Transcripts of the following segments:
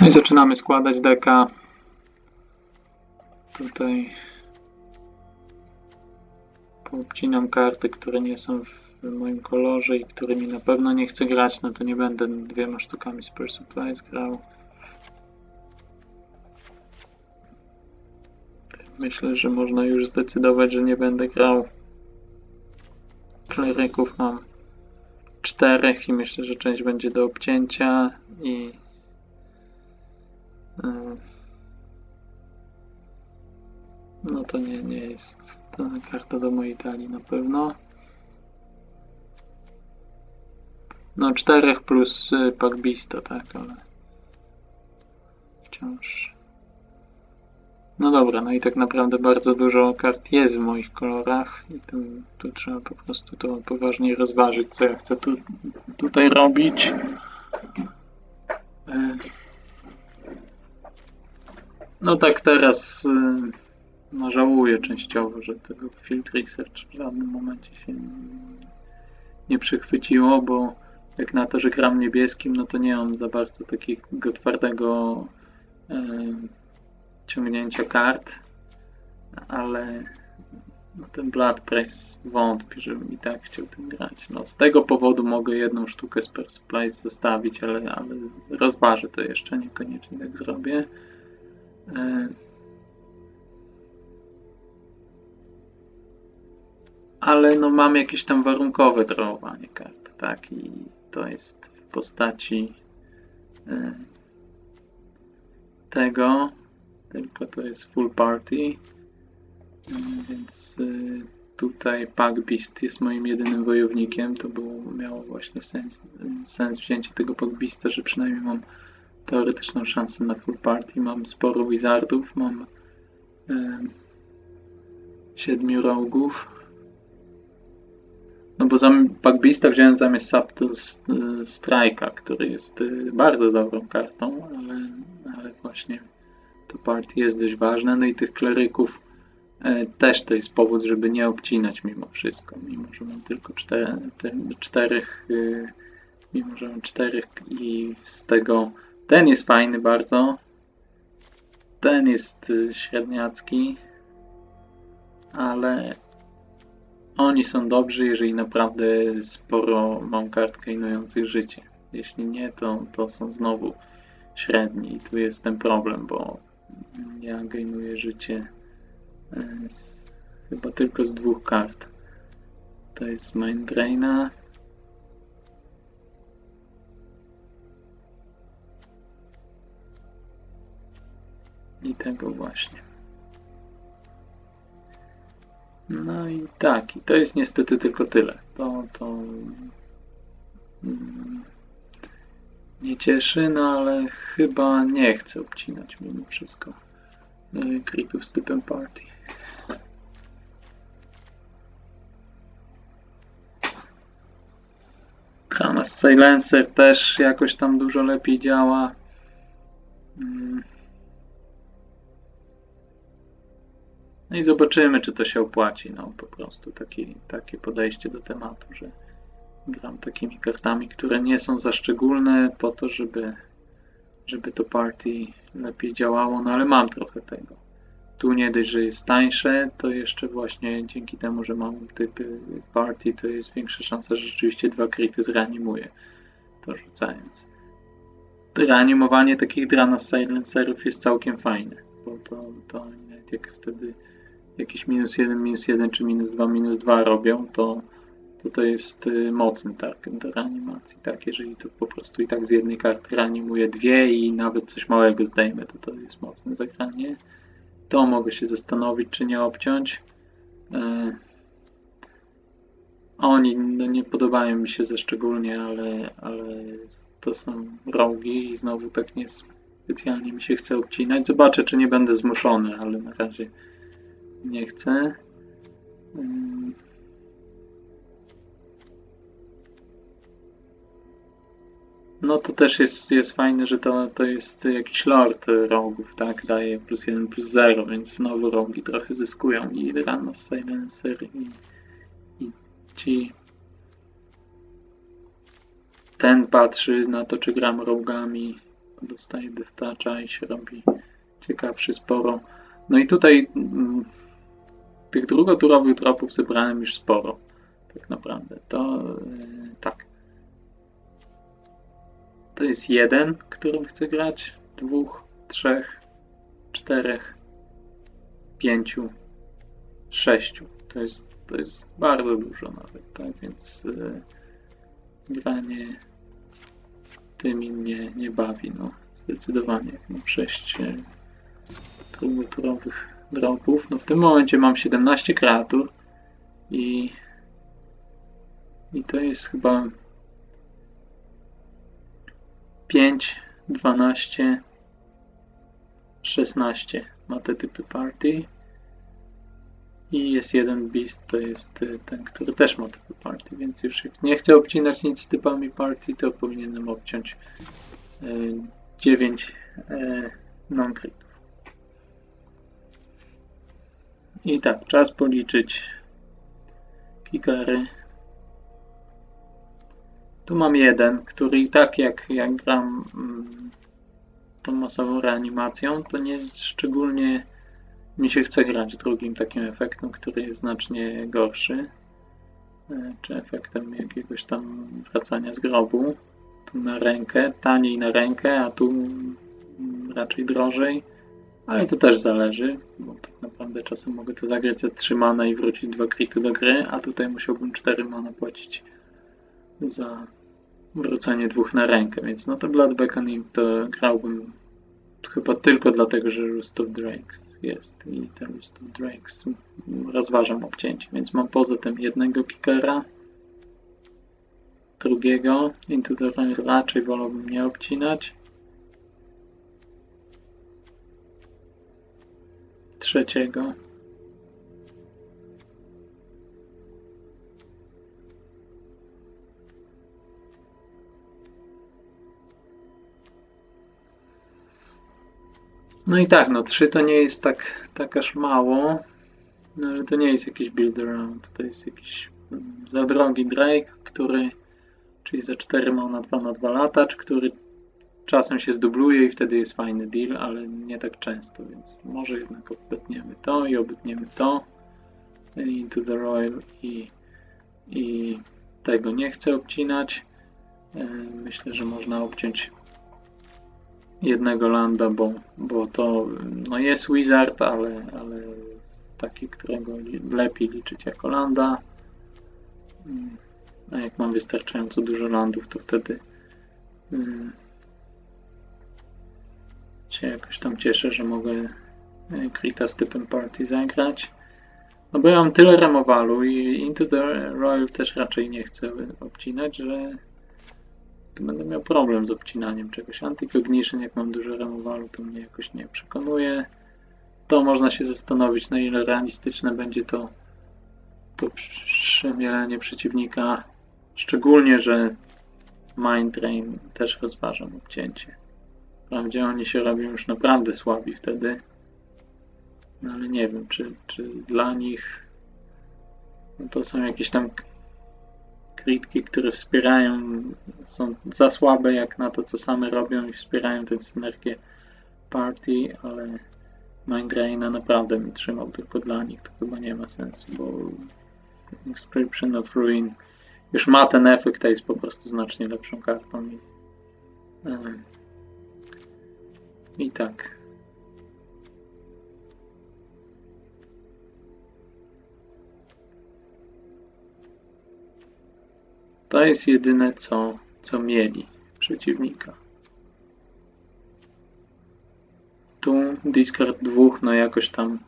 No i zaczynamy składać deka. Tutaj poobcinam karty, które nie są w moim kolorze i którymi na pewno nie chcę grać, no to nie będę dwiema sztukami Spur Supplies grał. Myślę, że można już zdecydować, że nie będę grał kleryków. Mam czterech i myślę, że część będzie do obcięcia i no to nie, nie jest ta karta do mojej talii na pewno. No czterech plus y, Pagbisto, tak, ale wciąż. No dobra, no i tak naprawdę bardzo dużo kart jest w moich kolorach i tu, tu trzeba po prostu to poważnie rozważyć, co ja chcę tu, tutaj robić. E, No tak teraz y, no żałuję częściowo, że tego Field Research w żadnym momencie się nie przychwyciło, bo jak na to, że gram niebieskim, no to nie mam za bardzo takiego twardego e, ciągnięcia kart, ale no ten Blood Price wątpię, żebym i tak chciał tym grać. No, z tego powodu mogę jedną sztukę Supplies zostawić, ale, ale rozważę to jeszcze, niekoniecznie tak zrobię. E, ale no mam jakieś tam warunkowe drawowanie kart, tak? I to jest w postaci e, tego, tylko to jest full party, E, więc e, tutaj Pack Beast jest moim jedynym wojownikiem, to było, miało właśnie sens, sens wzięcie tego Pack Beasta, że przynajmniej mam teoretyczną szansę na full party, mam sporo wizardów, mam e, siedmiu rogów, no bo zam Pagbista wziąłem zamiast Subtle Strike'a, który jest y, bardzo dobrą kartą, ale, ale właśnie to party jest dość ważne. No i tych kleryków e, też to jest powód, żeby nie obcinać mimo wszystko, mimo że mam tylko cztery, te, czterech, y, mimo że mam czterech i z tego ten jest fajny bardzo, ten jest y, średniacki, ale oni są dobrzy, jeżeli naprawdę sporo mam kart kainujących życie. Jeśli nie, to, to są znowu średni. I tu jest ten problem, bo ja gainuję życie e, z, chyba tylko z dwóch kart. To jest Mind Draina. Tego właśnie. No i tak, i to jest niestety tylko tyle. To, to mm, nie cieszy, no ale chyba nie chcę obcinać mimo wszystko y, critów z typem party. Tranas Silencer też jakoś tam dużo lepiej działa. No i zobaczymy, czy to się opłaci. No po prostu taki, takie podejście do tematu, że gram takimi kartami, które nie są za szczególne po to, żeby, żeby to party lepiej działało, no ale mam trochę tego. Tu nie dość, że jest tańsze, to jeszcze właśnie dzięki temu, że mam typy party, to jest większa szansa, że rzeczywiście dwa kryty zreanimuję to rzucając. Reanimowanie takich drana silencerów jest całkiem fajne, bo to, to nawet jak wtedy jakiś minus 1, minus 1 czy minus 2, minus 2 robią, to to, to jest y, mocny target do reanimacji. Tak, jeżeli to po prostu i tak z jednej karty reanimuje dwie i nawet coś małego zdejmę, to to jest mocne zagranie. To mogę się zastanowić, czy nie obciąć. E, oni no, nie podobają mi się za szczególnie, ale, ale to są rogi i znowu tak nie specjalnie mi się chce obcinać. Zobaczę, czy nie będę zmuszony, ale na razie nie chcę. Mm. No to też jest, jest fajne, że to, to jest jakiś lord rogów, tak? Daje plus 1, plus 0, więc znowu rogi trochę zyskują i rano silencer i, i ci ten patrzy na to, czy gram rogami dostaje destacza i się robi ciekawszy sporo. No i tutaj mm, tych drugoturowych dropów zebrałem już sporo, tak naprawdę. To yy, tak. To jest jeden, którym chcę grać, dwóch, trzech, czterech, pięciu, sześciu. To jest, to jest bardzo dużo nawet, tak więc yy, granie tymi mnie nie bawi, no zdecydowanie. Mam sześć yy, drugoturowych dropów. No w tym momencie mam 17 kreatur i i to jest chyba 5, 12, 16 ma te typy party. I jest jeden beast, to jest y, ten, który też ma typy party, więc już jak nie chcę obcinać nic z typami party, to powinienem obciąć y, 9 y, I tak, czas policzyć kikery. Tu mam jeden, który tak jak, jak gram mm, tą masową reanimacją, to nie szczególnie mi się chce grać drugim takim efektem, który jest znacznie gorszy. E, Czy efektem jakiegoś tam wracania z grobu. Tu na rękę, taniej na rękę, a tu mm, raczej drożej. Ale to też zależy, bo tak naprawdę czasem mogę to zagrać za 3 mana i wrócić dwa krity do gry, a tutaj musiałbym 4 mana płacić za wrócenie dwóch na rękę, więc no to Blood Beckoning to grałbym chyba tylko dlatego, że Roost of Drakes jest i ten Roost of Drakes rozważam obcięcie, więc mam poza tym jednego kickera, drugiego, the Rain raczej wolałbym nie obcinać, trzeciego. No i tak, no 3 to nie jest tak, tak aż mało, no ale to nie jest jakiś build around, to jest jakiś mm, za drogi Drake, który, czyli za 4 ma na 2 na 2 latacz, który czasem się zdubluje i wtedy jest fajny deal, ale nie tak często, więc może jednak obetniemy to i obetniemy to. Into the Royal i, i tego nie chcę obcinać. E, Myślę, że można obciąć jednego landa, bo, bo to no jest wizard, ale, ale taki, którego lepiej liczyć jako landa. Mm, A jak mam wystarczająco dużo landów, to wtedy mm, się jakoś tam cieszę, że mogę e, Krita z typem party zagrać. No bo ja mam tyle remowalu i Into the Royal też raczej nie chcę obcinać, że to będę miał problem z obcinaniem czegoś. Anti-Cognition, jak mam dużo remowalu, to mnie jakoś nie przekonuje. To można się zastanowić, na ile realistyczne będzie to, to przemielenie przeciwnika. Szczególnie, że Mind Drain też rozważam obcięcie. Wprawdzie oni się robią już naprawdę słabi wtedy. No ale nie wiem, czy, czy dla nich no to są jakieś tam kritki, które wspierają, są za słabe jak na to, co same robią i wspierają tę synergię party, ale Mind Draina naprawdę mi trzymał tylko dla nich, to chyba nie ma sensu, bo Inscription of Ruin już ma ten efekt, a jest po prostu znacznie lepszą kartą i, i tak. To jest jedyne, co, co mieli przeciwnika. Tu discard dwóch, no jakoś tam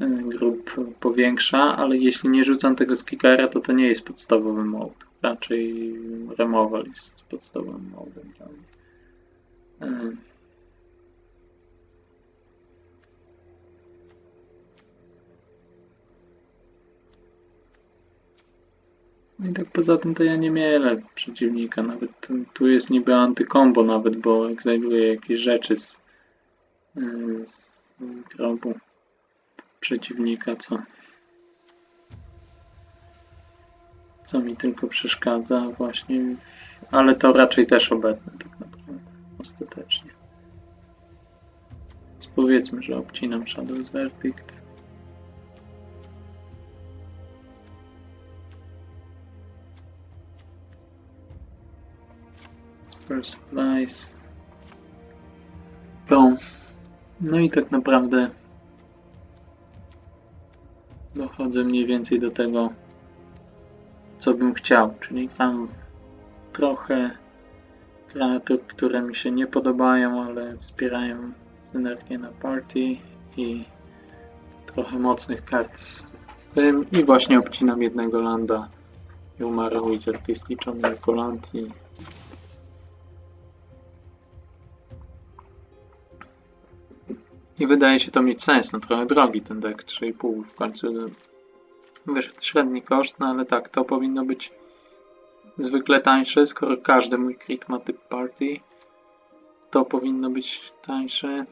y, grup powiększa, ale jeśli nie rzucam tego z to to nie jest podstawowy mode. Raczej removal jest podstawowym modem dla mnie. I tak poza tym to ja nie mielę przeciwnika, nawet tu- jest niby antykombo nawet, bo egzailuję jakieś rzeczy z, yy, z grobu przeciwnika, co co mi tylko przeszkadza właśnie, ale to raczej też obecne tak naprawdę. ostatecznie. Więc powiedzmy, że obcinam Shadow's Verdict. Spare Supplies. To. No i tak naprawdę dochodzę mniej więcej do tego, co bym chciał, czyli mam trochę kreatur, które mi się nie podobają, ale wspierają synergię na party i trochę mocnych kart z tym i właśnie obcinam jednego landa i umarł Wizard jest liczony jako land i i wydaje się to mieć sens, no trochę drogi ten deck, 3,5 w końcu wyszedł średni koszt, no ale tak, to powinno być zwykle tańsze, skoro każdy mój crit ma typ party, to powinno być tańsze.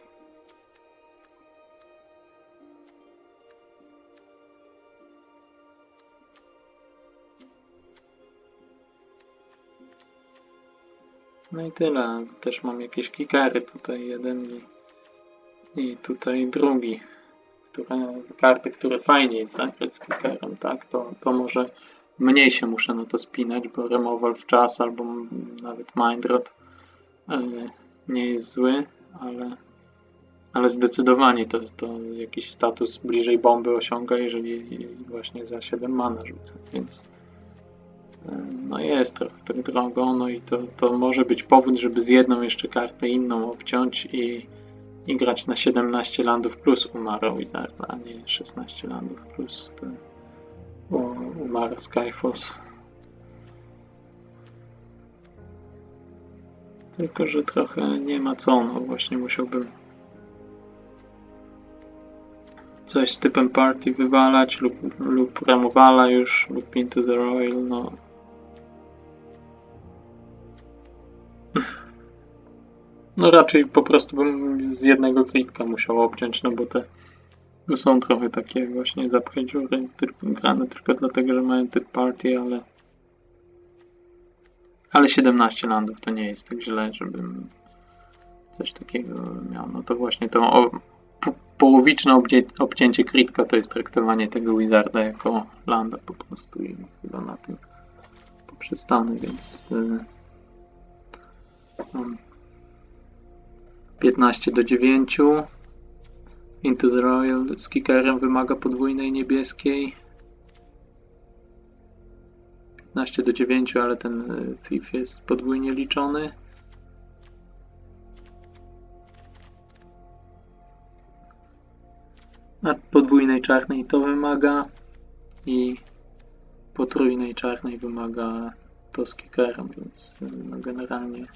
No i tyle. Też mam jakieś kikery. Tutaj jeden i, i tutaj drugi. Które, karty, które fajnie jest zagrać z kickerem, tak? To, to może mniej się muszę na to spinać, bo removal w czas albo nawet mindrot e, nie jest zły, ale, ale zdecydowanie to, to jakiś status bliżej bomby osiąga, jeżeli właśnie za 7 mana rzucę, więc e, no jest trochę tak drogo, no i to, to może być powód, żeby z jedną jeszcze kartę inną obciąć i, i grać na 17 landów plus umarł Wizarda, a nie 16 landów plus ten o, umarł Skyforce. Tylko, że trochę nie ma co, no właśnie musiałbym coś z typem party wywalać lub, lub removala już lub into the royal, no no raczej po prostu bym z jednego kritka musiał obciąć, no bo te są trochę takie właśnie dziury, tylko, grane tylko dlatego, że mają typ party, ale ale 17 landów to nie jest tak źle, żebym coś takiego miał. No to właśnie to o, po, połowiczne obcie, obcięcie kritka to jest traktowanie tego Wizarda jako landa po prostu i chyba na tym poprzestanę, więc yy, 15 do 9 Into the Royal z kickerem wymaga podwójnej niebieskiej. 15 do 9, ale ten y, Thief jest podwójnie liczony. A podwójnej czarnej to wymaga i potrójnej czarnej wymaga to z kickerem, więc y, no generalnie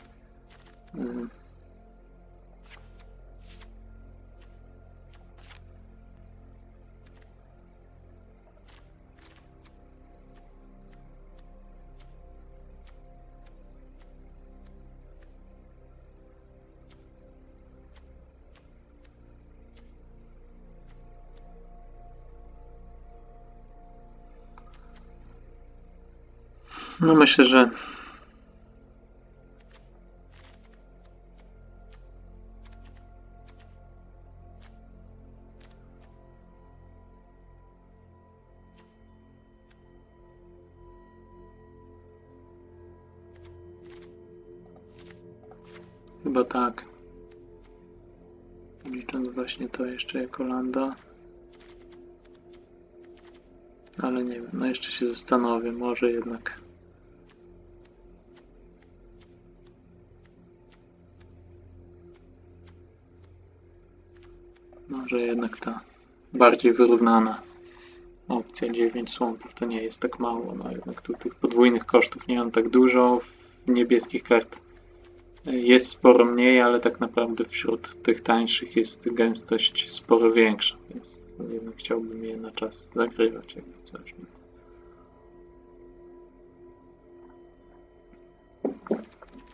No myślę, że chyba tak. Licząc właśnie to jeszcze jako landa. Ale nie wiem, no jeszcze się zastanowię, może jednak. Może jednak ta bardziej wyrównana opcja 9 słonków to nie jest tak mało. No jednak tu tych podwójnych kosztów nie mam tak dużo. W niebieskich kart jest sporo mniej, ale tak naprawdę wśród tych tańszych jest gęstość sporo większa, więc jednak chciałbym je na czas zagrywać jakby coś.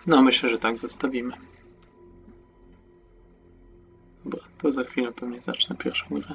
No myślę, że tak zostawimy. To za chwilę pewnie zacznę pierwszą grę.